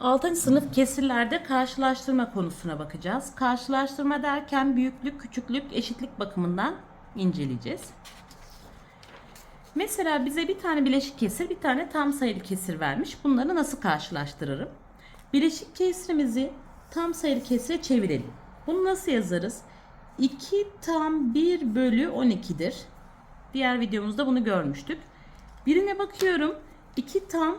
6. sınıf kesirlerde karşılaştırma konusuna bakacağız. Karşılaştırma derken büyüklük, küçüklük, eşitlik bakımından inceleyeceğiz. Mesela bize bir tane bileşik kesir, bir tane tam sayılı kesir vermiş. Bunları nasıl karşılaştırırım? Bileşik kesirimizi tam sayılı kesire çevirelim. Bunu nasıl yazarız? 2 tam 1 bölü 12'dir. Diğer videomuzda bunu görmüştük. Birine bakıyorum. 2 tam,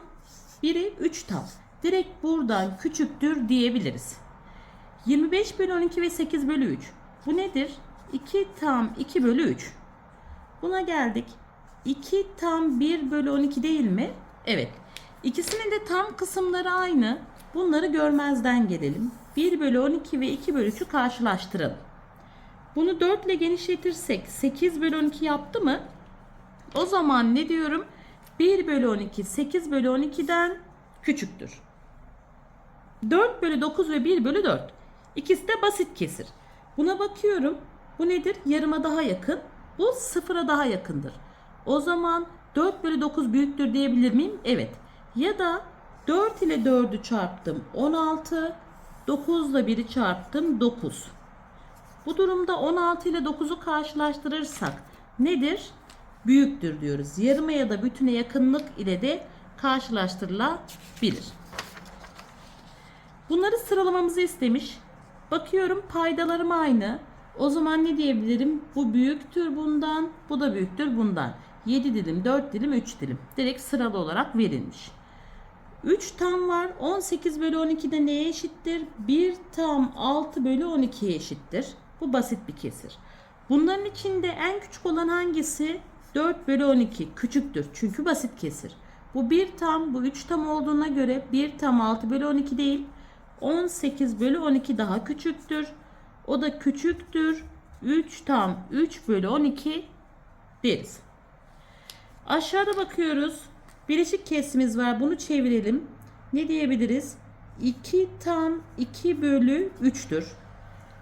biri 3 tam. Direkt buradan küçüktür diyebiliriz. 25 bölü 12 ve 8 bölü 3. Bu nedir? 2 tam 2 bölü 3. Buna geldik. 2 tam 1 bölü 12 değil mi? Evet. İkisinin de tam kısımları aynı. Bunları görmezden gelelim. 1 bölü 12 ve 2 bölü 3'ü karşılaştıralım. Bunu 4 ile genişletirsek 8 bölü 12 yaptı mı? O zaman ne diyorum? 1 bölü 12 8 bölü 12'den küçüktür. 4 bölü 9 ve 1 bölü 4. İkisi de basit kesir. Buna bakıyorum. Bu nedir? Yarıma daha yakın. Bu sıfıra daha yakındır. O zaman 4 bölü 9 büyüktür diyebilir miyim? Evet. Ya da 4 ile 4'ü çarptım 16. 9 ile 1'i çarptım 9. Bu durumda 16 ile 9'u karşılaştırırsak nedir? Büyüktür diyoruz. Yarıma ya da bütüne yakınlık ile de karşılaştırılabilir. Bunları sıralamamızı istemiş. Bakıyorum paydalarım aynı. O zaman ne diyebilirim? Bu büyüktür bundan, bu da büyüktür bundan. 7 dilim, 4 dilim, 3 dilim. Direkt sıralı olarak verilmiş. 3 tam var. 18 bölü 12 de neye eşittir? 1 tam 6 bölü 12'ye eşittir. Bu basit bir kesir. Bunların içinde en küçük olan hangisi? 4 bölü 12 küçüktür. Çünkü basit kesir. Bu 1 tam, bu 3 tam olduğuna göre 1 tam 6 bölü 12 değil. 18 bölü 12 daha küçüktür. O da küçüktür. 3 tam 3 bölü 12 deriz. Aşağıda bakıyoruz. Bileşik kesimiz var. Bunu çevirelim. Ne diyebiliriz? 2 tam 2 bölü 3'tür.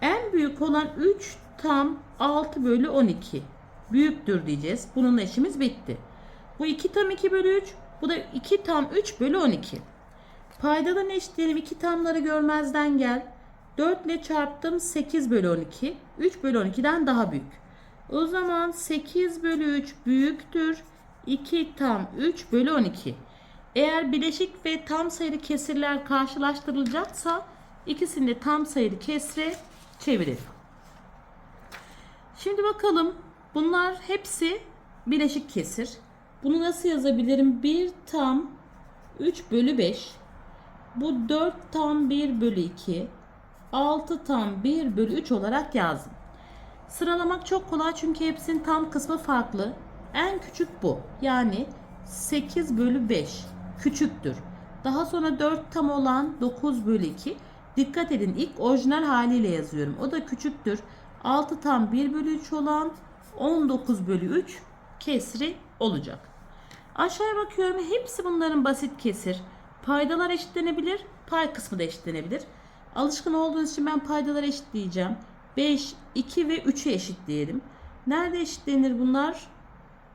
En büyük olan 3 tam 6 bölü 12. Büyüktür diyeceğiz. Bununla işimiz bitti. Bu 2 tam 2 bölü 3. Bu da 2 tam 3 bölü 12. Paydadan eşitleyelim. 2 tamları görmezden gel. 4 ile çarptım 8 bölü 12. 3 bölü 12'den daha büyük. O zaman 8 bölü 3 büyüktür. 2 tam 3 bölü 12. Eğer bileşik ve tam sayılı kesirler karşılaştırılacaksa ikisini de tam sayılı kesre çevirelim. Şimdi bakalım bunlar hepsi bileşik kesir. Bunu nasıl yazabilirim? 1 tam 3 bölü 5. Bu 4 tam 1 bölü 2. 6 tam 1 bölü 3 olarak yazdım. Sıralamak çok kolay çünkü hepsinin tam kısmı farklı. En küçük bu. Yani 8 bölü 5 küçüktür. Daha sonra 4 tam olan 9 bölü 2. Dikkat edin ilk orijinal haliyle yazıyorum. O da küçüktür. 6 tam 1 bölü 3 olan 19 bölü 3 kesri olacak. Aşağıya bakıyorum. Hepsi bunların basit kesir. Paydalar eşitlenebilir. Pay kısmı da eşitlenebilir. Alışkın olduğunuz için ben paydaları eşitleyeceğim. 5, 2 ve 3'ü eşitleyelim. Nerede eşitlenir bunlar?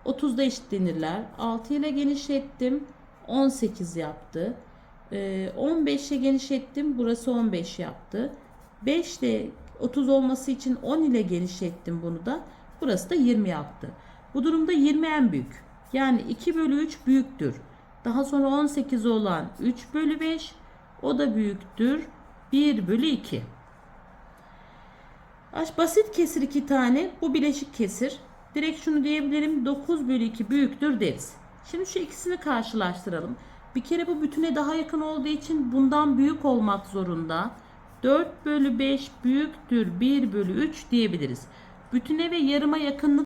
30'da eşitlenirler. 6 ile genişlettim. 18 yaptı. Ee, 15'e genişlettim. Burası 15 yaptı. 5 ile 30 olması için 10 ile genişlettim bunu da. Burası da 20 yaptı. Bu durumda 20 en büyük. Yani 2 bölü 3 büyüktür. Daha sonra 18 olan 3 bölü 5 o da büyüktür. 1 bölü 2. Aş basit kesir 2 tane. Bu bileşik kesir. Direkt şunu diyebilirim. 9 bölü 2 büyüktür deriz. Şimdi şu ikisini karşılaştıralım. Bir kere bu bütüne daha yakın olduğu için bundan büyük olmak zorunda. 4 bölü 5 büyüktür 1 bölü 3 diyebiliriz. Bütüne ve yarıma yakınlık